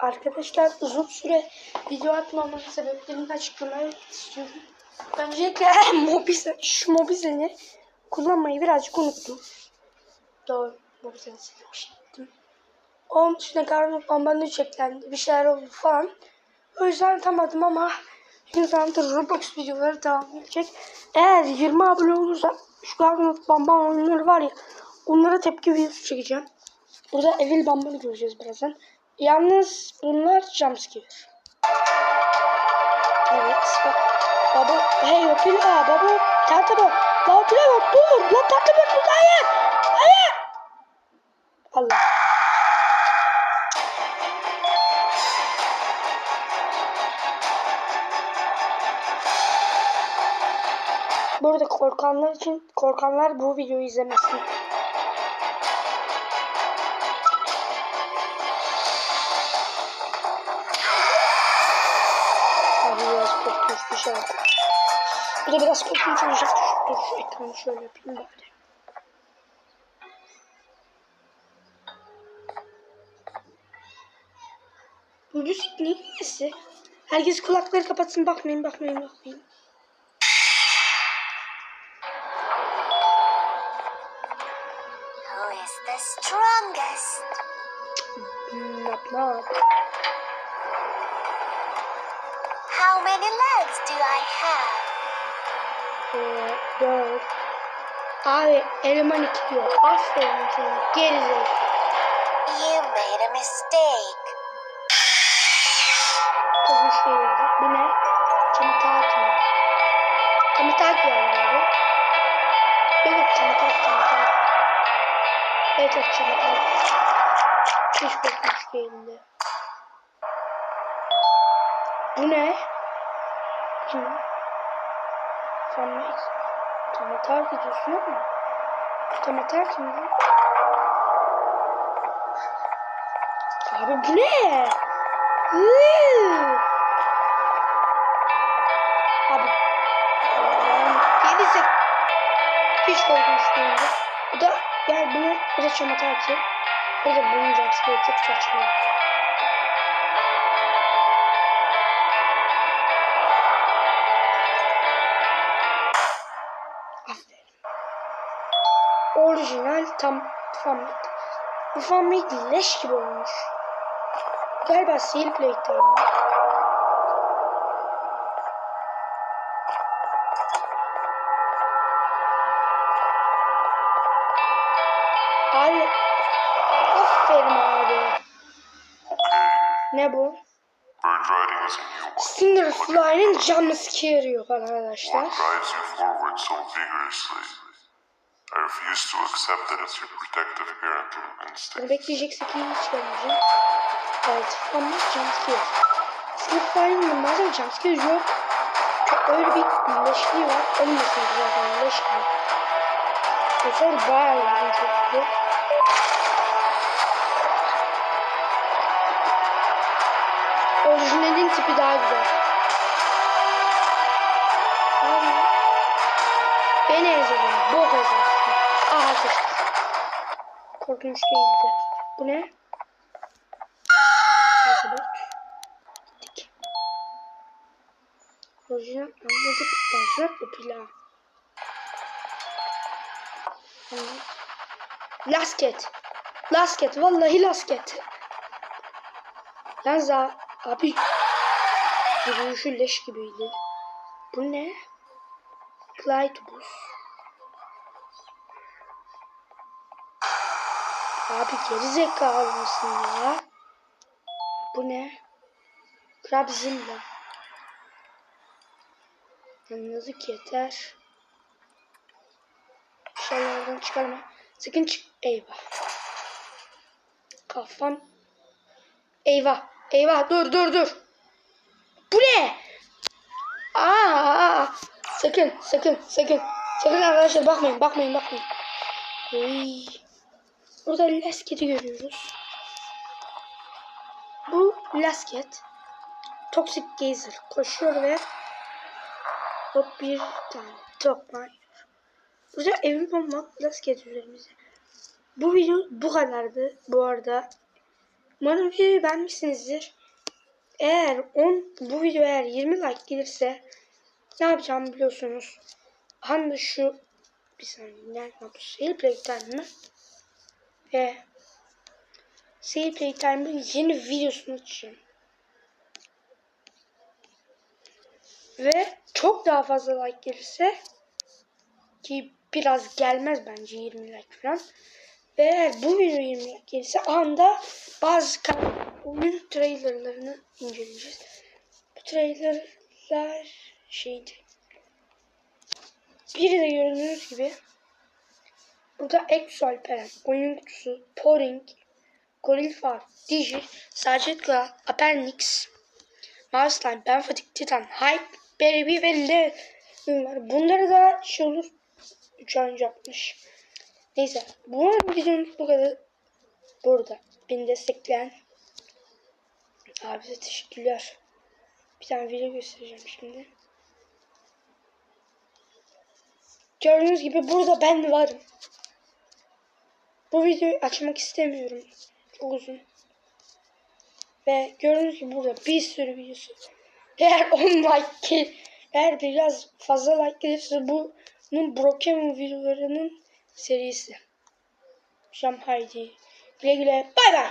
Arkadaşlar uzun süre video atmamın sebeplerini açıklamak istiyorum. Öncelikle Mobizen, şu Mobizen'i kullanmayı birazcık unuttum. Doğru. Mobizen'i silmiştim. Onun dışında karnım bambanın çeklendi. Bir şeyler oldu falan. O yüzden atamadım ama zaten Roblox videoları devam edecek. Eğer 20 abone olursa şu karnım bamban oyunları var ya onlara tepki videosu çekeceğim. Burada Evil Bamban'ı göreceğiz birazdan. Yalnız bunlar jumpscare. Evet. Baba hey opil aa baba tahta bak. La opil bak dur. La tahta bak burada hayır. Hayır. Allah. Burada korkanlar için korkanlar bu videoyu izlemesin. Korkunç bir şey. Bu da biraz korkunç olacak. Dur şu ekranı şöyle yapayım bari. Bu müzik neyin nesi? Herkes kulakları kapatsın bakmayın bakmayın bakmayın. Who is the strongest? Nap nap. Many legs do I have? Ee, dört. Abi eleman iki diyor. Aferin sana. Gerizek. You made a mistake. Kızmış değil. Bu ne? Çamatak mı? Çamatak yani abi. Yok yok çamatak çamatak. Evet evet çamatak. Hiç korkmuş değildi. Bu ne? Kim? Samet. Çamatak videosu yok mu? Çamatak kim lan? Abi bu ne? Hıı. Abi. Allah'ım. Gerizek. Hiç korkunç değildi. Bu da yani bunu bu da çamataki. Bu da bunun jumpscare çok saçma. Aferin. Orijinal tam fanmade. Bu fanmade leş gibi olmuş. Galiba Seal Play'den. Abi. Aferin abi. Ne bu? One. Cinderfly'nin jumpscare yok arkadaşlar. Bunu bekleyeceksek hiç gelmeyecek. Evet ama jumpscare. Cinderfly'nin normalde jumpscare yok. Öyle bir leşliği var. Zaten leş gibi. Mesela bayağı ilginç oldu. Tipi daha güzel. Beni ezedin. Bok ezersin. Aha sıçtı. Korkunç değildi. Bu ne? Et. Gittik. Orijinal anladık. Orijinal bu pilav. Lasket. Lasket. Vallahi lasket. Yalnız abi yürüyüşü leş gibiydi. Bu ne? Clytobus. Abi geri zekalı mısın ya? Bu ne? Krabzilla. Anladık yeter. Şalardan çıkarma. Sakın çık. Eyvah. Kafam. Eyvah. Eyvah. Dur dur dur. Bu ne? Aa. Sakın sakın sakın. Sakın arkadaşlar bakmayın bakmayın bakmayın. Uy. Burada lasketi görüyoruz. Bu lasket. Toxic Gazer koşuyor ve hop bir tane top var. Burada evim olmak lasket üzerimize. Bu video bu kadardı. Bu arada Umarım videoyu beğenmişsinizdir. Eğer 10 bu video eğer 20 like gelirse ne yapacağımı biliyorsunuz. De şu bir saniye nerede bu sale playtime mi? Ve sale playtime'ın yeni videosunu açacağım. Ve çok daha fazla like gelirse ki biraz gelmez bence 20 like falan. Ve eğer bu video 20 like gelirse anda bazı kar- oyun trailerlarını inceleyeceğiz. Bu trailerlar şeydi. Biri de gördüğünüz gibi burada Exo Alperen, oyun kutusu, Poring, Goril Far, Digi, Sergeant Kral, Apernix, Mouseline, Benfatik, Titan, Hype, Berry ve Le var. Bunları da şey olur 3 ay önce yapmış. Neyse bu videomuz bu kadar. Burada beni destekleyen Abise teşekkürler. Bir tane video göstereceğim şimdi. Gördüğünüz gibi burada ben varım. Bu videoyu açmak istemiyorum. Çok uzun. Ve gördüğünüz gibi burada bir sürü videosu. Eğer 10 like eğer biraz fazla like gelirse bunun Broken videolarının serisi. Şam haydi. Güle güle. Bay bay.